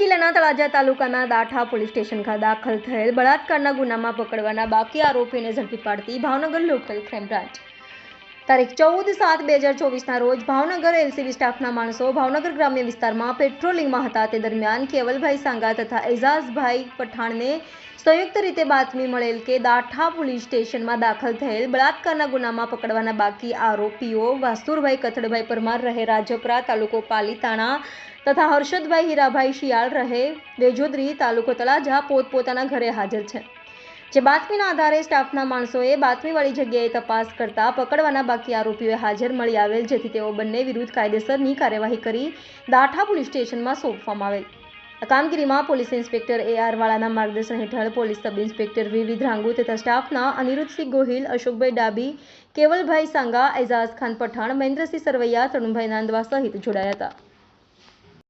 જિલ્લાના તળાજા તાલુકાના Datha police station ખાતે દાખલ થયેલ બળાત્કારના ગુનામાં પકડવાના બાકી આરોપીને ઝડપી પાડતી ભાવનગર લોકલ ક્રાઇમ બ્રાન્ચ. તારીખ ચૌદ સાત બે હજાર ચોવીસના રોજ ભાવનગર એલસીબી સ્ટાફના માણસો ભાવનગર ગ્રામ્ય વિસ્તારમાં પેટ્રોલિંગમાં હતા. તે દરમિયાન કેવલભાઈ સાંગા તથા એઝાઝભાઈ પઠાણને સંયુક્ત રીતે બાતમી મળેલ કે દાઠા પોલીસ સ્ટેશનમાં દાખલ થયેલ બળાત્કારના ગુનામાં પકડવાના બાકી આરોપીઓ વાસુરભાઈ કથડભાઈ પરમાર રહે રાજપરા તાલુકો પાલીતાણા તથા હર્ષદભાઈ હીરાભાઈ શિયાળ રહે, વેજોદરી તાલુકો તળાજા પોતપોતાના ઘરે હાજર છે. જે બાતમીના આધારે સ્ટાફના માણસોએ બાતમીવાળી જગ્યાએ તપાસ કરતા પકડવાના બાકી આરોપીઓએ હાજર મળી આવેલ, જેથી તેઓ બંને વિરુદ્ધ કાયદેસરની કાર્યવાહી કરી દાઠા પોલીસ સ્ટેશનમાં સોંપવામાં આવેલ. આ કામગીરીમાં પોલીસ ઇન્સ્પેક્ટર એ આર વાળાના માર્ગદર્શન હેઠળ પોલીસ સબ ઇન્સ્પેક્ટર વિવિધ રાંગુ તથા સ્ટાફના અનિરુદ્ધસિંહ ગોહિલ, અશોકભાઈ ડાબી, કેવલભાઈ સાંગા, એઝાઝ ખાન પઠાણ, મહેન્દ્રસિંહ સરવૈયા, તરુણભાઈ નાંદવા સહિત જોડાયા હતા.